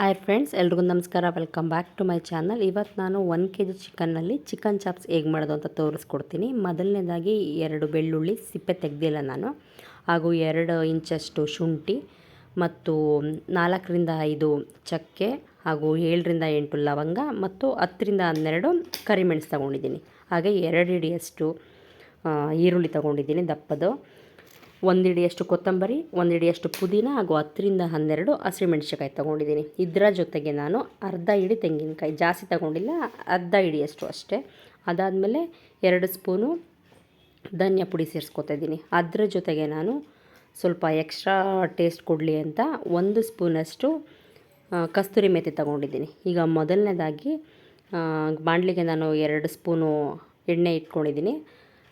Hi friends ಎಲ್ರಿಗೂ ನಮಸ್ಕಾರ. Welcome back to my channel ಇವತ್ತು ನಾನು ಒನ್ ಕೆ ಜಿ ಚಿಕನ್ನಲ್ಲಿ ಚಿಕನ್ ಚಾಪ್ಸ್ ಹೇಗೆ ಮಾಡೋದು ಅಂತ ತೋರಿಸ್ಕೊಡ್ತೀನಿ. ಮೊದಲನೇದಾಗಿ ಎರಡು ಬೆಳ್ಳುಳ್ಳಿ ಸಿಪ್ಪೆ ತೆಗೆದಿಲ್ಲ ನಾನು. ಹಾಗೂ ಎರಡು ಇಂಚಷ್ಟು ಶುಂಠಿ ಮತ್ತು ನಾಲ್ಕರಿಂದ ಐದು ಚಕ್ಕೆ ಹಾಗೂ ಏಳರಿಂದ ಎಂಟು ಲವಂಗ ಮತ್ತು ಹತ್ತರಿಂದ ಹನ್ನೆರಡು ಕರಿಮೆಣಸು ತೊಗೊಂಡಿದ್ದೀನಿ. ಹಾಗೆ ಎರಡು ಹಿಡಿಯಷ್ಟು ಈರುಳ್ಳಿ ತೊಗೊಂಡಿದ್ದೀನಿ ದಪ್ಪದು. ಒಂದು ಹಿಡಿಯಷ್ಟು ಕೊತ್ತಂಬರಿ, ಒಂದಿಡಿಯಷ್ಟು ಪುದೀನ ಹಾಗೂ ಹತ್ತರಿಂದ ಹನ್ನೆರಡು ಹಸಿಮೆಣ್ಸಿಕಾಯಿ ತೊಗೊಂಡಿದ್ದೀನಿ. ಇದರ ಜೊತೆಗೆ ನಾನು ಅರ್ಧ ಇಡಿ ತೆಂಗಿನಕಾಯಿ. ಜಾಸ್ತಿ ತೊಗೊಂಡಿಲ್ಲ, ಅರ್ಧ ಇಡಿಯಷ್ಟು ಅಷ್ಟೇ. ಅದಾದಮೇಲೆ ಎರಡು ಸ್ಪೂನು ಧನಿಯಾ ಪುಡಿ ಸೇರಿಸ್ಕೊತಾ ಇದ್ದೀನಿ. ಅದರ ಜೊತೆಗೆ ನಾನು ಸ್ವಲ್ಪ ಎಕ್ಸ್ಟ್ರಾ ಟೇಸ್ಟ್ ಕೊಡಲಿ ಅಂತ ಒಂದು ಸ್ಪೂನಷ್ಟು ಕಸ್ತೂರಿ ಮೆತ್ತೆ ತಗೊಂಡಿದ್ದೀನಿ. ಈಗ ಮೊದಲನೇದಾಗಿ ಬಾಣಲಿಗೆ ನಾನು ಎರಡು ಸ್ಪೂನು ಎಣ್ಣೆ ಇಟ್ಕೊಂಡಿದ್ದೀನಿ.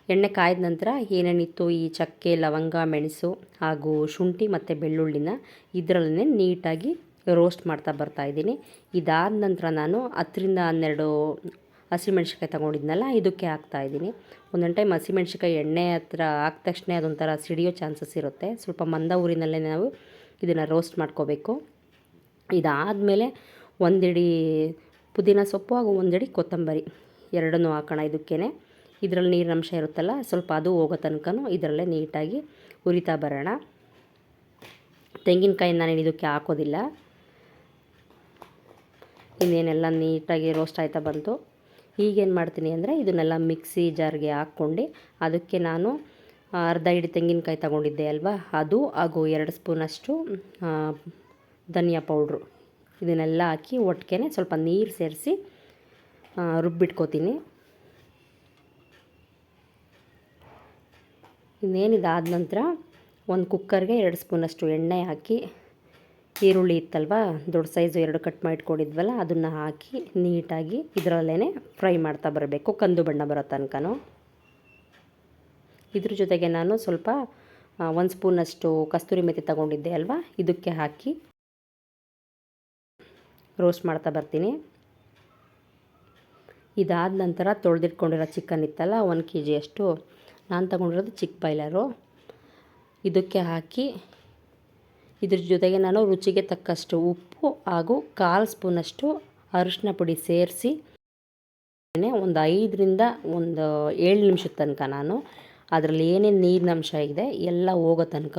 ಎಣ್ಣೆ ಕಾಯ್ದ ನಂತರ ಏನೇನಿತ್ತು ಈ ಚಕ್ಕೆ, ಲವಂಗ, ಮೆಣಸು ಹಾಗೂ ಶುಂಠಿ ಮತ್ತು ಬೆಳ್ಳುಳ್ಳಿನ ಇದರಲ್ಲೇ ನೀಟಾಗಿ ರೋಸ್ಟ್ ಮಾಡ್ತಾ ಬರ್ತಾಯಿದ್ದೀನಿ ಇದಾದ ನಂತರ ನಾನು ಹತ್ತರಿಂದ ಹನ್ನೆರಡು ಹಸಿಮೆಣ್ಸಿಕಾಯಿ ತೊಗೊಂಡಿದ್ನಲ್ಲ, ಇದಕ್ಕೆ ಹಾಕ್ತಾಯಿದ್ದೀನಿ ಒಂದೊಂದು ಟೈಮ್ ಹಸಿಮೆಣ್ಸಿಕಾಯಿ ಎಣ್ಣೆ ಹತ್ರ ಹಾಕಿದ ತಕ್ಷಣ ಅದೊಂಥರ ಸಿಡಿಯೋ ಚಾನ್ಸಸ್ ಇರುತ್ತೆ. ಸ್ವಲ್ಪ ಮಂದ ಊರಿನಲ್ಲೇ ನಾವು ಇದನ್ನು ರೋಸ್ಟ್ ಮಾಡ್ಕೋಬೇಕು. ಇದಾದಮೇಲೆ ಒಂದಿಡಿ ಪುದೀನ ಸೊಪ್ಪು ಹಾಗೂ ಒಂದಿಡಿ ಕೊತ್ತಂಬರಿ ಎರಡನ್ನೂ ಹಾಕೋಣ ಇದಕ್ಕೇ ಇದರಲ್ಲಿ ನೀರಿನಂಶ ಇರುತ್ತಲ್ಲ, ಸ್ವಲ್ಪ ಅದು ಹೋಗೋ ತನಕನೂ ಇದರಲ್ಲೇ ನೀಟಾಗಿ ಉರಿತಾ ಬರೋಣ. ತೆಂಗಿನಕಾಯಿ ನಾನು ಇದಕ್ಕೆ ಹಾಕೋದಿಲ್ಲ. ಇನ್ನೇನೆಲ್ಲ ನೀಟಾಗಿ ರೋಸ್ಟ್ ಆಯ್ತಾ ಬಂತು. ಈಗೇನು ಮಾಡ್ತೀನಿ ಅಂದರೆ ಇದನ್ನೆಲ್ಲ ಮಿಕ್ಸಿ ಜಾರ್ಗೆ ಹಾಕ್ಕೊಂಡು ಅದಕ್ಕೆ ನಾನು ಅರ್ಧ ಹಿಡಿ ತೆಂಗಿನಕಾಯಿ ತಗೊಂಡಿದ್ದೆ ಅಲ್ವಾ? ಅದು, ಹಾಗೂ ಎರಡು ಸ್ಪೂನಷ್ಟು ಧನಿಯಾ ಪೌಡ್ರು. ಇದನ್ನೆಲ್ಲ ಹಾಕಿ ಒಟ್ಟಿಗೆ ಸ್ವಲ್ಪ ನೀರು ಸೇರಿಸಿ ರುಬ್ಬಿಟ್ಕೋತೀನಿ. ಇನ್ನೇನಿದಾದ ನಂತರ ಒಂದು ಕುಕ್ಕರ್ಗೆ ಎರಡು ಸ್ಪೂನಷ್ಟು ಎಣ್ಣೆ ಹಾಕಿ, ಈರುಳ್ಳಿ ಇತ್ತಲ್ವ, ದೊಡ್ಡ ಸೈಜು ಎರಡು ಕಟ್ ಮಾಡಿಟ್ಕೊಂಡಿದ್ವಲ್ಲ, ಅದನ್ನು ಹಾಕಿ ನೀಟಾಗಿ ಇದರಲ್ಲೇ ಫ್ರೈ ಮಾಡ್ತಾ ಬರಬೇಕು, ಕಂದು ಬಣ್ಣ ಬರೋ ತನಕನೂ. ಇದ್ರ ಜೊತೆಗೆ ನಾನು ಸ್ವಲ್ಪ ಒಂದು ಸ್ಪೂನಷ್ಟು ಕಸ್ತೂರಿ ಮೆಥಿ ತಗೊಂಡಿದ್ದೆ ಅಲ್ವಾ, ಇದಕ್ಕೆ ಹಾಕಿ ರೋಸ್ಟ್ ಮಾಡ್ತಾ ಬರ್ತೀನಿ. ಇದಾದ ನಂತರ ತೊಳೆದಿಟ್ಕೊಂಡಿರೋ ಚಿಕನ್ ಇತ್ತಲ್ಲ, ಒಂದು ಕೆ ಜಿಯಷ್ಟು ನಾನು ತಗೊಂಡಿರೋದು ಚಿಕ್ಕ ಬಾಯ್ಲರು. ಇದಕ್ಕೆ ಹಾಕಿ ಇದ್ರ ಜೊತೆಗೆ ನಾನು ರುಚಿಗೆ ತಕ್ಕಷ್ಟು ಉಪ್ಪು ಹಾಗೂ ಕಾಲು ಸ್ಪೂನಷ್ಟು ಅರಿಶಿನ ಪುಡಿ ಸೇರಿಸಿ ಒಂದು ಐದರಿಂದ ಒಂದು ಏಳು ನಿಮಿಷದ ತನಕ ನಾನು. ಅದರಲ್ಲಿ ಏನೇನು ನೀರಿನ ಅಂಶ ಇದೆ ಎಲ್ಲ ಹೋಗೋ ತನಕ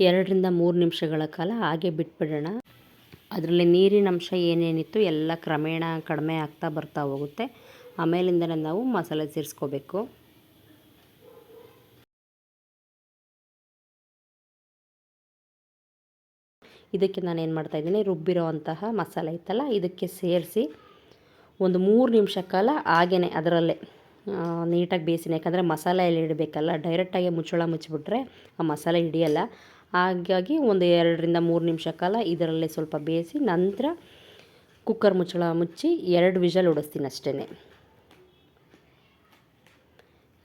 ಎರಡರಿಂದ ಮೂರು ನಿಮಿಷಗಳ ಕಾಲ ಹಾಗೆ ಬಿಟ್ಬಿಡೋಣ. ಅದರಲ್ಲಿ ನೀರಿನ ಅಂಶ ಏನೇನಿತ್ತು ಎಲ್ಲ ಕ್ರಮೇಣ ಕಡಿಮೆ ಆಗ್ತಾ ಬರ್ತಾ ಹೋಗುತ್ತೆ. ಆಮೇಲಿಂದಲೇ ನಾವು ಮಸಾಲೆ ಸೇರಿಸ್ಕೋಬೇಕು. ಇದಕ್ಕೆ ನಾನು ಏನು ಮಾಡ್ತಾಯಿದ್ದೀನಿ ರುಬ್ಬಿರೋ ಅಂತಹ ಮಸಾಲೆ ಇತ್ತಲ್ಲ ಇದಕ್ಕೆ ಸೇರಿಸಿ ಒಂದು ಮೂರು ನಿಮಿಷ ಕಾಲ ಹಾಗೇ ಅದರಲ್ಲೇ ನೀಟಾಗಿ ಬೇಯಿಸಿನಿ ಯಾಕಂದರೆ ಮಸಾಲೆ ಎಲ್ಲ ಇಡಬೇಕಲ್ಲ ಡೈರೆಕ್ಟಾಗಿ ಮುಚ್ಚಳ ಮುಚ್ಚಿಬಿಟ್ರೆ ಆ ಮಸಾಲೆ ಹಿಡಿಯಲ್ಲ. ಹಾಗಾಗಿ ಒಂದು ಎರಡರಿಂದ ಮೂರು ನಿಮಿಷ ಕಾಲ ಇದರಲ್ಲೇ ಸ್ವಲ್ಪ ಬೇಯಿಸಿ ನಂತರ ಕುಕ್ಕರ್ ಮುಚ್ಚಳ ಮುಚ್ಚಿ ಎರಡು ವಿಷಲ್ ಉಡಿಸ್ತೀನಿ ಅಷ್ಟೇ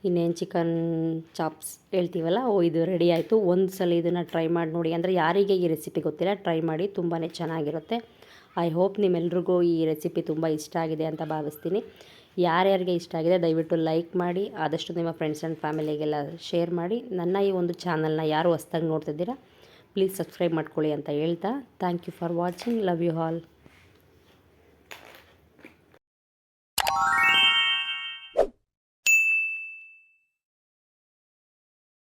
ಇನ್ನೇನು ಚಿಕನ್ ಚಾಪ್ಸ್ ಹೇಳ್ತೀವಲ್ಲ, ಓ ಇದು ರೆಡಿ ಆಯಿತು. ಒಂದು ಸಲ ಇದನ್ನು ಟ್ರೈ ಮಾಡಿ ನೋಡಿ. ಅಂದರೆ ಯಾರಿಗೆ ಈ ರೆಸಿಪಿ ಗೊತ್ತಿಲ್ಲ ಟ್ರೈ ಮಾಡಿ ತುಂಬಾ ಚೆನ್ನಾಗಿರುತ್ತೆ. ಐ ಹೋಪ್ ನಿಮ್ಮೆಲ್ರಿಗೂ ಈ ರೆಸಿಪಿ ತುಂಬ ಇಷ್ಟ ಆಗಿದೆ ಅಂತ ಭಾವಿಸ್ತೀನಿ. ಯಾರ್ಯಾರಿಗೆ ಇಷ್ಟ ಆಗಿದೆ, ದಯವಿಟ್ಟು ಲೈಕ್ ಮಾಡಿ. ಆದಷ್ಟು ನಿಮ್ಮ ಫ್ರೆಂಡ್ಸ್ ಆ್ಯಂಡ್ ಫ್ಯಾಮಿಲಿಗೆಲ್ಲ ಶೇರ್ ಮಾಡಿ. ನನ್ನ ಈ ಒಂದು ಚಾನಲ್ನ ಯಾರು ಹೊಸ್ದಾಗಿ ನೋಡ್ತಿದ್ದೀರಾ ಪ್ಲೀಸ್ ಸಬ್ಸ್ಕ್ರೈಬ್ ಮಾಡ್ಕೊಳ್ಳಿ ಅಂತ ಹೇಳ್ತಾ. Thank you for watching love you all